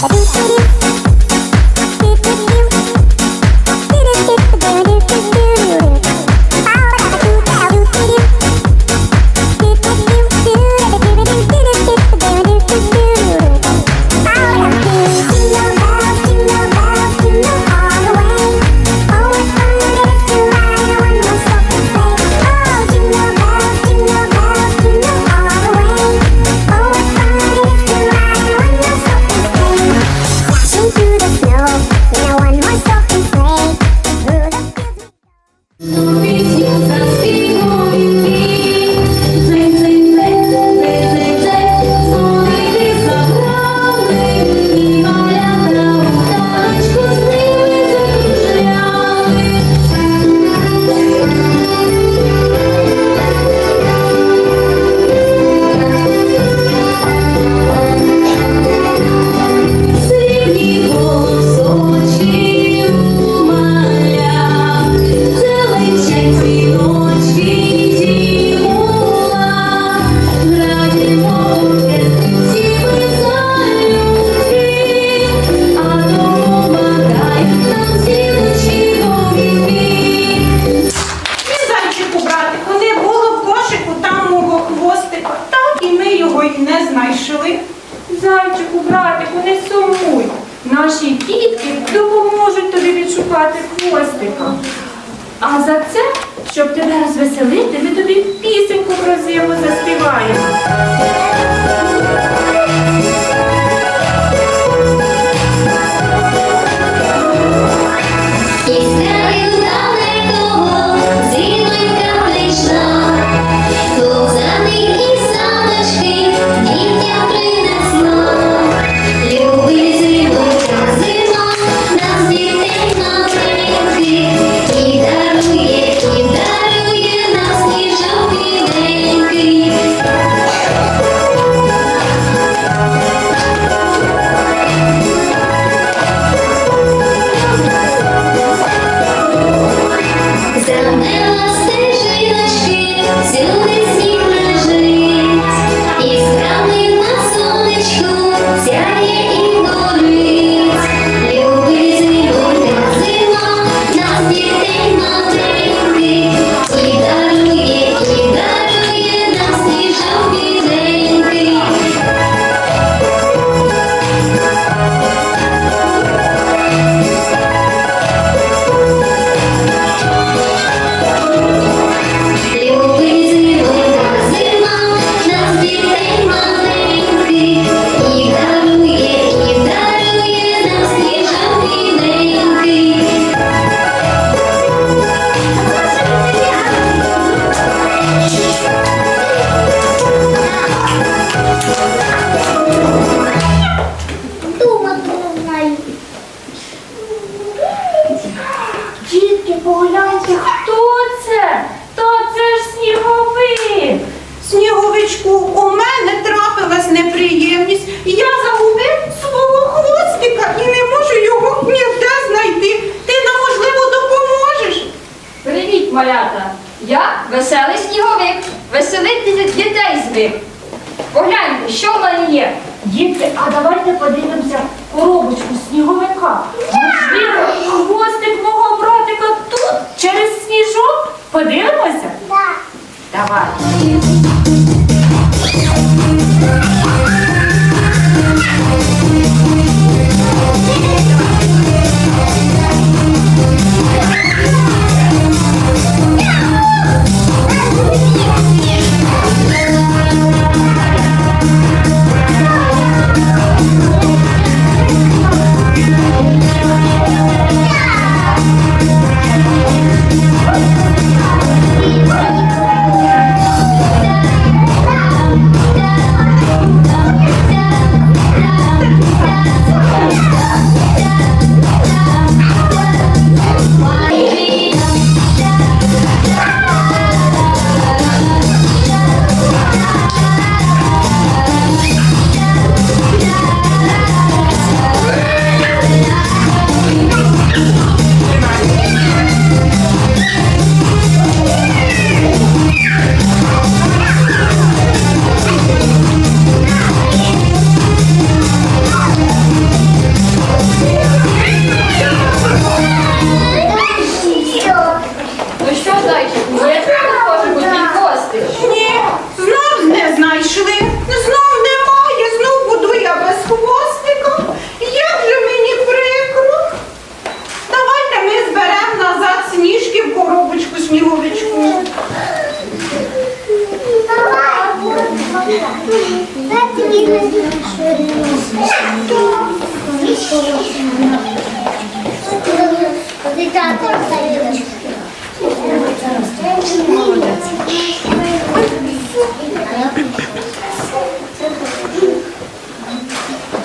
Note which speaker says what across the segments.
Speaker 1: Yeah. Песика, так і ми його й не знайшли.
Speaker 2: Зайчику, братику, не сумуй. Наші дітки допоможуть тобі відшукати хвостика. А за це, щоб тебе розвеселити, ми тобі пісеньку про зиму заспіваємо.
Speaker 3: малята. Я веселий сніговик, веселить дітей звик. Погляньте, що в мене є.
Speaker 2: Дітки, а давайте подивимося коробочку сніговика. Можливо, хвостик мого братика тут через сніжок. Подивимося?
Speaker 4: Так.
Speaker 2: Да.
Speaker 5: Давай.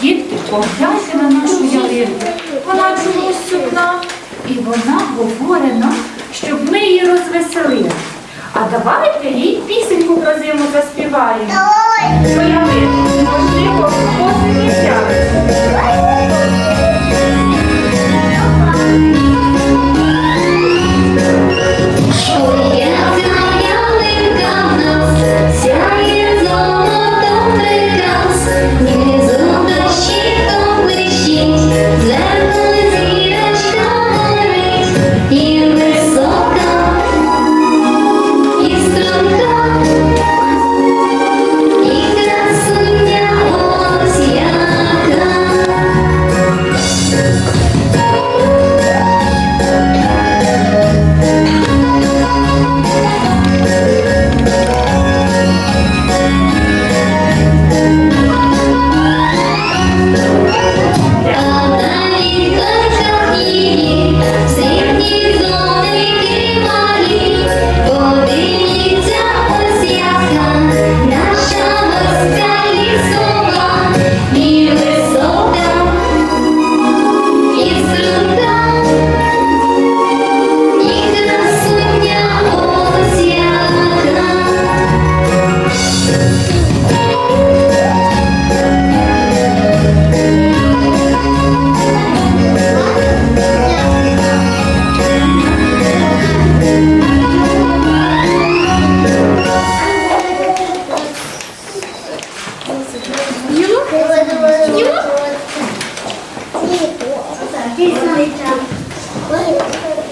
Speaker 2: Дітки, погляньте на нашу ялинку. Вона чомусь сумна і вона говорить нам, щоб ми її розвеселили. А давайте їй пісеньку про зиму заспіваємо. Моя мило, можливо, посміхнеться.
Speaker 6: Thank you.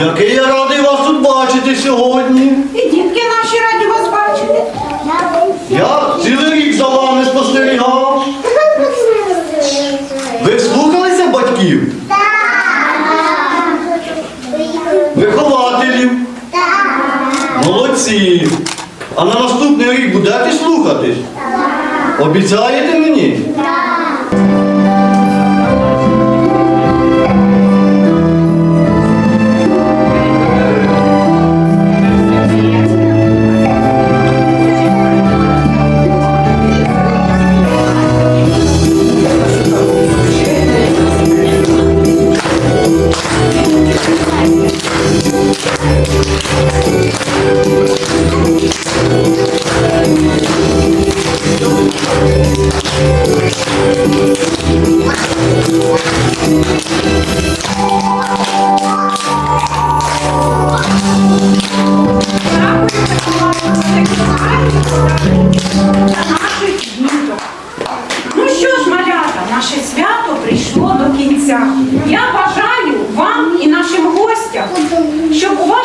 Speaker 7: Який я радий вас тут бачити сьогодні.
Speaker 6: І дітки наші раді вас бачити.
Speaker 7: Я цілий рік за вами спостерігав. Ви слухалися батьків? Так. Вихователів. Так. Молодці. А на наступний рік будете слухатись? Обіцяєте мені?
Speaker 6: Так.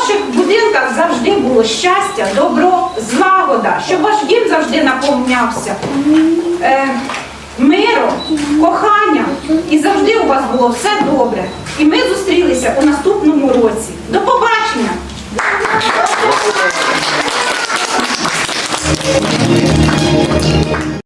Speaker 6: ваших будинках завжди було щастя, добро, злагода, щоб ваш дім завжди наповнявся е, миром, коханням. І завжди у вас було все добре. І ми зустрілися у наступному році. До побачення!